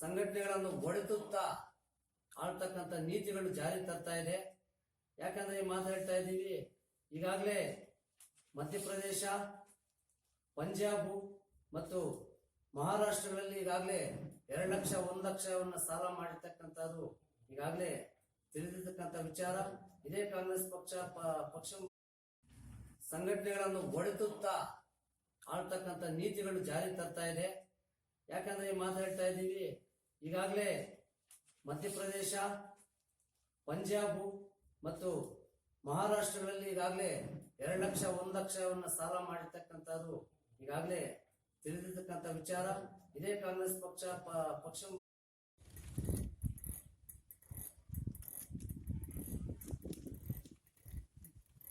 ಸಂಘಟನೆಗಳನ್ನು ಒಡೆತುತ್ತಾ ಆಳ್ತಕ್ಕಂಥ ನೀತಿಗಳು ಜಾರಿ ತರ್ತಾ ಇದೆ. ಯಾಕಂದ್ರೆ ಮಾತಾಡ್ತಾ ಇದ್ದೀವಿ, ಈಗಾಗಲೇ ಮಧ್ಯಪ್ರದೇಶ, ಪಂಜಾಬ್ ಮತ್ತು ಮಹಾರಾಷ್ಟ್ರಗಳಲ್ಲಿ ಈಗಾಗಲೇ ಎರಡು ಲಕ್ಷ, ಒಂದು ಲಕ್ಷವನ್ನ ಸಾಲ ಮಾಡಿರ್ತಕ್ಕಂಥದ್ದು ಈಗಾಗಲೇ ತಿಳಿದಿರ್ತಕ್ಕಂಥ ವಿಚಾರ. ಇದೇ ಕಾಂಗ್ರೆಸ್ ಪಕ್ಷ ಪಕ್ಷ ಸಂಘಟನೆಗಳನ್ನು ಒಡೆತುತ್ತಾ ಆಳ್ತಕ್ಕಂಥ ನೀತಿಗಳು ಜಾರಿ ತರ್ತಾ ಇದೆ. ಯಾಕಂದ್ರೆ ಮಾತಾಡ್ತಾ ಇದ್ದೀವಿ ಈಗಾಗಲೇ ಮಧ್ಯಪ್ರದೇಶ, ಪಂಜಾಬ್ ಮತ್ತು ಮಹಾರಾಷ್ಟ್ರಗಳಲ್ಲಿ ಈಗಾಗಲೇ ಎರಡು ಲಕ್ಷ, ಒಂದು ಲಕ್ಷವನ್ನು ಸಾಲ ಮಾಡಿರ್ತಕ್ಕಂಥದ್ದು ಈಗಾಗಲೇ ತಿಳಿದಿರ್ತಕ್ಕಂಥ ವಿಚಾರ. ಇದೇ ಕಾಂಗ್ರೆಸ್ ಪಕ್ಷ ಪಕ್ಷ